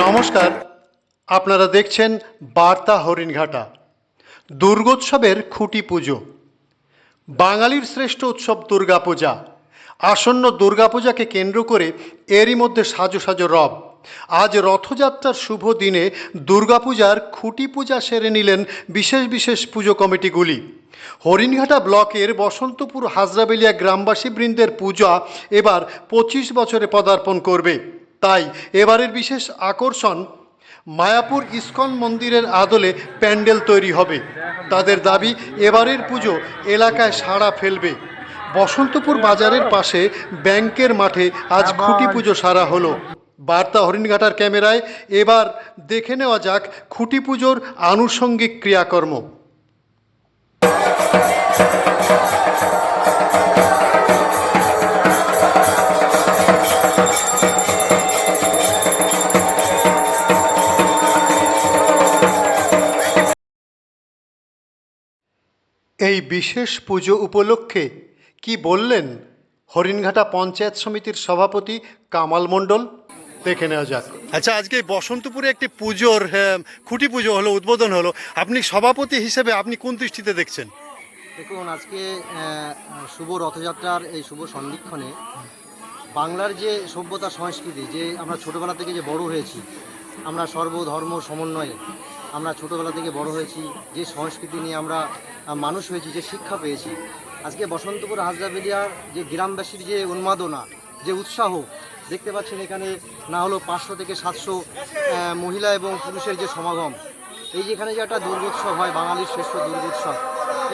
নমস্কার। আপনারা দেখছেন বার্তা হরিণঘাটা। দুর্গোৎসবের খুঁটি পুজো। বাঙালির শ্রেষ্ঠ উৎসব দুর্গাপূজা। আসন্ন দুর্গাপূজাকে কেন্দ্র করে এরই মধ্যে সাজো সাজো রব। আজ রথযাত্রার শুভ দিনে দুর্গাপূজার খুঁটি পূজা সেরে নিলেন বিশেষ বিশেষ পুজো কমিটিগুলি। হরিণঘাটা ব্লকের বসন্তপুর হাজরাবেলিয়া গ্রামবাসী বৃন্দের পূজা এবার পঁচিশ বছরে পদার্পণ করবে। তাই এবারের বিশেষ আকর্ষণ মায়াপুর ইস্কন মন্দিরের আদলে প্যান্ডেল তৈরি হবে। তাদের দাবি এবারের পুজো এলাকায় সাড়া ফেলবে। বসন্তপুর বাজারের পাশে ব্যাংকের মাঠে আজ খুঁটি পুজো সারা হলো। বার্তা হরিণঘাটার ক্যামেরায় এবার দেখে নেওয়া যাক খুঁটি পুজোর আনুষঙ্গিক ক্রিয়াকর্ম। এই বিশেষ পুজো উপলক্ষে কি বললেন হরিণঘাটা পঞ্চায়েত সমিতির সভাপতি কামাল মণ্ডল? দেখে নেওয়া যাক। আচ্ছা আজকে বসন্তপুরে একটি পুজোর হ্যাঁ, খুঁটি পুজো হলো উদ্বোধন হলো। আপনি সভাপতি হিসেবে আপনি কোন দৃষ্টিতে দেখছেন? দেখুন আজকে শুভ রথযাত্রার এই শুভ সন্ধিক্ষণে বাংলার যে সভ্যতা সংস্কৃতি যে আমরা ছোটোবেলা থেকে যে বড় হয়েছি আমরা সর্বধর্ম সমন্বয়ে আমরা ছোটোবেলা থেকে বড় হয়েছি, যে সংস্কৃতি নিয়ে আমরা মানুষ হয়েছি, যে শিক্ষা পেয়েছি। আজকে বসন্তপুর হাজরাবেলিয়ার যে গ্রামবাসীর যে উন্মাদনা, যে উৎসাহ, দেখতে পাচ্ছেন এখানে না হলো পাঁচশো থেকে সাতশো মহিলা এবং পুরুষের যে সমাগম। এই যে এখানে যে একটা দুর্গোৎসব হয়, বাঙালির শ্রেষ্ঠ দুর্গোৎসব।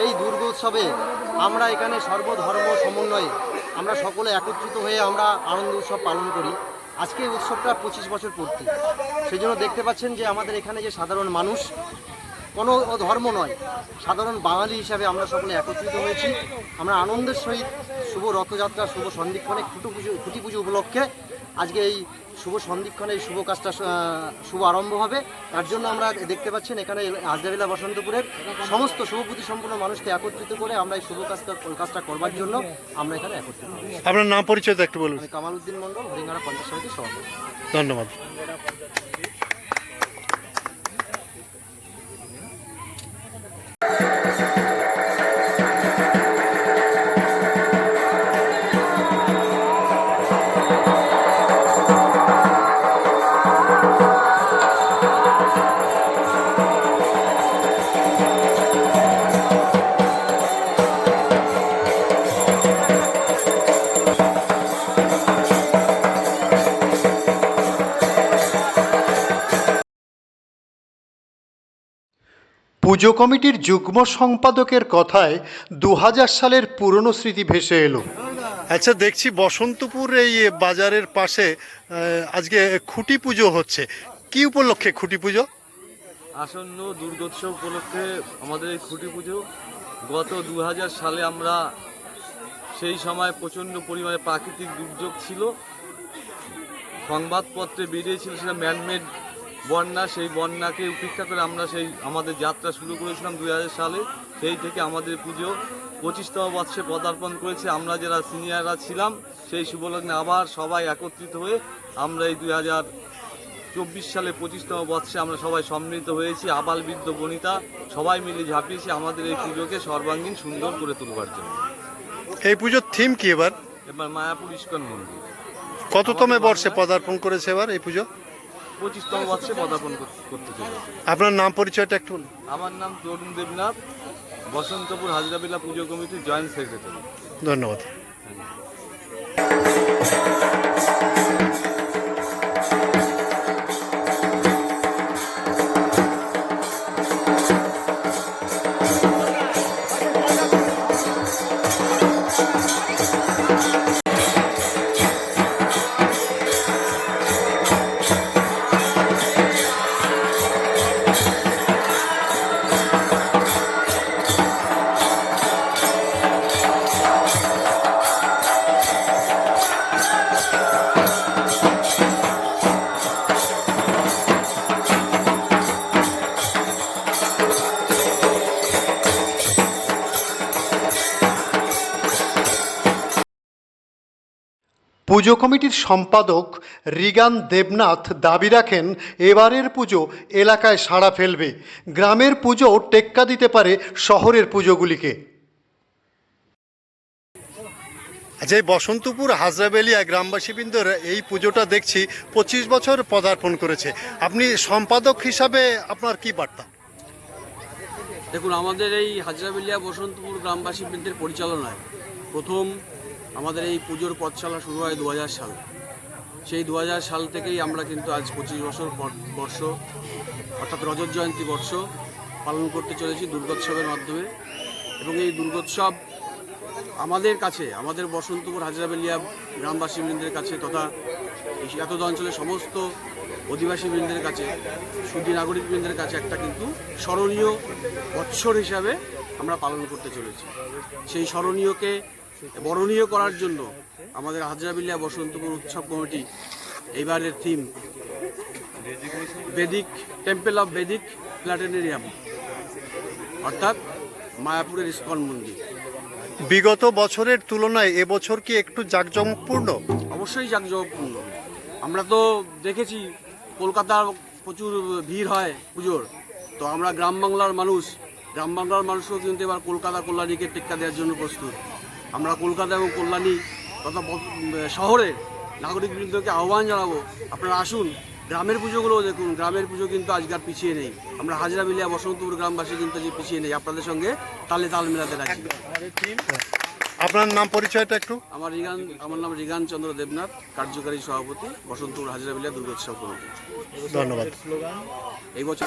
এই দুর্গোৎসবে আমরা এখানে সর্বধর্ম সমন্বয়ে আমরা সকলে একত্রিত হয়ে আমরা আনন্দ উৎসব পালন করি। আজকে এই উৎসবটা পঁচিশ বছর পূর্তি। সেই জন্য দেখতে পাচ্ছেন যে আমাদের এখানে যে সাধারণ মানুষ, কোনো ধর্ম নয়, সাধারণ বাঙালি হিসাবে আমরা সকলে একত্রিত হয়েছি। আমরা আনন্দের সহিত শুভ রথযাত্রা, শুভ সন্ধিক্ষণে খুঁটি পুজো খুঁটি পুজো উপলক্ষে আজকে এই শুভ সন্ধিক্ষণে এই শুভ কাজটা শুভ আরম্ভ হবে। তার জন্য আমরা দেখতে পাচ্ছেন এখানে আজদাবিলা বসন্তপুরের সমস্ত শুভপুতি সম্পূর্ণ মানুষকে একত্রিত করে আমরা এই শুভ কাজটা কাজটা করবার জন্য আমরা এখানে একত্রিত আপনার নাম পরিচয় একটু বলুন। কামাল উদ্দিন মন্ডল হরিঙ্গারা পঞ্চায়েত সমিতির সভাপতি। ধন্যবাদ। পুজো কমিটির যুগ্ম সম্পাদকের কথায় দু হাজার সালের পুরনো স্মৃতি ভেসে এলো। আচ্ছা দেখছি বসন্তপুর এই বাজারের পাশে আজকে খুঁটি পুজো হচ্ছে। কি উপলক্ষে খুঁটি পুজো? আসন্ন দুর্গোৎসব উপলক্ষে আমাদের এই খুঁটি পুজো। গত দু হাজার সালে আমরা সেই সময় প্রচণ্ড পরিমাণে প্রাকৃতিক দুর্যোগ ছিল। সংবাদপত্রে বেরিয়েছিল সেটা ম্যানমেড বন্যা সেই বন্যাকে উপেক্ষা করে আমরা সেই আমাদের যাত্রা শুরু করেছিলাম দুই হাজার সালে। সেই থেকে আমাদের পুজো পঁচিশতম বর্ষে পদার্পণ করেছে। আমরা যারা সিনিয়ররা ছিলাম সেই শুভলগ্নে আবার সবাই একত্রিত হয়ে আমরা এই দুই হাজার চব্বিশ সালে পঁচিশতম বর্ষে আমরা সবাই সম্মিলিত হয়েছি। আবাল বৃদ্ধ বনিতা সবাই মিলে ঝাঁপিয়েছি আমাদের এই পুজোকে সর্বাঙ্গীন সুন্দর করে তুলবার জন্য। এই পুজোর থিম কি এবার? এবার মায়াপুর ইস্কন মন্দির। কততম বর্ষে পদার্পণ করেছে এবার এই পুজো? পঁচিশতম বর্ষে পদার্পণ করতে চলেছে। আপনার নাম পরিচয়টা একটু আমার নাম তরুণ দেবনাথ বসন্তপুর হাজরাবিলা পুজো কমিটির জয়েন্ট সেক্রেটারি। ধন্যবাদ। পুজো কমিটির সম্পাদক রিগান দেবনাথ দাবি রাখেন এবারের পুজো এলাকায় সাড়া ফেলবে। গ্রামের পুজো টেক্কা দিতে পারে শহরের পুজোগুলিকে। যে বসন্তপুর হাজরাবেলিয়া গ্রামবাসীবৃন্দর এই পুজোটা দেখছি পঁচিশ বছর পদার্পণ করেছে। আপনি সম্পাদক হিসাবে আপনার কি বার্তা? দেখুন আমাদের এই হাজরাবেলিয়া বসন্তপুর গ্রামবাসী বৃন্দের পরিচালনায় প্রথম আমাদের এই পুজোর পথশালা শুরু হয় দু হাজার সাল। সেই দু হাজার সাল থেকেই আমরা কিন্তু আজ পঁচিশ বছর বর্ষ, অর্থাৎ রজত জয়ন্তী বর্ষ পালন করতে চলেছি দুর্গোৎসবের মাধ্যমে। এবং এই দুর্গোৎসব আমাদের কাছে, আমাদের বসন্তপুর হাজরাবেলিয়া গ্রামবাসী বৃন্দের কাছে তথা এই এত অঞ্চলের সমস্ত অধিবাসী বৃন্দের কাছে, সুদী নাগরিক বৃন্দের কাছে একটা কিন্তু স্মরণীয় বৎসর হিসাবে আমরা পালন করতে চলেছি। সেই স্মরণীয়কে বরণীয় করার জন্য আমাদের হাজরাবিল্লিয়া বসন্তপুর উৎসব কমিটি এইবারের theme Vedic temple of Vedic planetarium অর্থাৎ মায়াপুরের ইস্কন মন্দির। বিগত বছরের তুলনায় এবছর কি একটু জাঁকজমকপূর্ণ? অবশ্যই জাঁকজমকপূর্ণ। আমরা তো দেখেছি কলকাতার প্রচুর ভিড় হয় পুজোর। তো আমরা গ্রাম বাংলার মানুষ গ্রাম বাংলার মানুষও কিন্তু এবার কলকাতা কল্যাণীকে টেক্কা দেওয়ার জন্য প্রস্তুত। আমরা কলকাতা এবং কল্যাণী তথা শহরের নাগরিকবৃন্দকে আহ্বান জানাব। আপনারা আসুন গ্রামের পুজোগুলোও দেখুন। গ্রামের পুজো কিন্তু আজকাল পিছিয়ে নেই। আমরা হাজরা মিলিয়া বসন্তপুর গ্রামবাসী কিন্তু যে পিছিয়ে নেই। আপনাদের সঙ্গে তালে তাল মেলাতে রাখি আপনার নাম পরিচয়টা একটু? আমার রিগান আমার নাম রিগান চন্দ্র দেবনাথ কার্যকারী সভাপতি বসন্তপুর হাজরা মিলিয়া দুর্গোৎসব কমিটি। ধন্যবাদ। এই বছর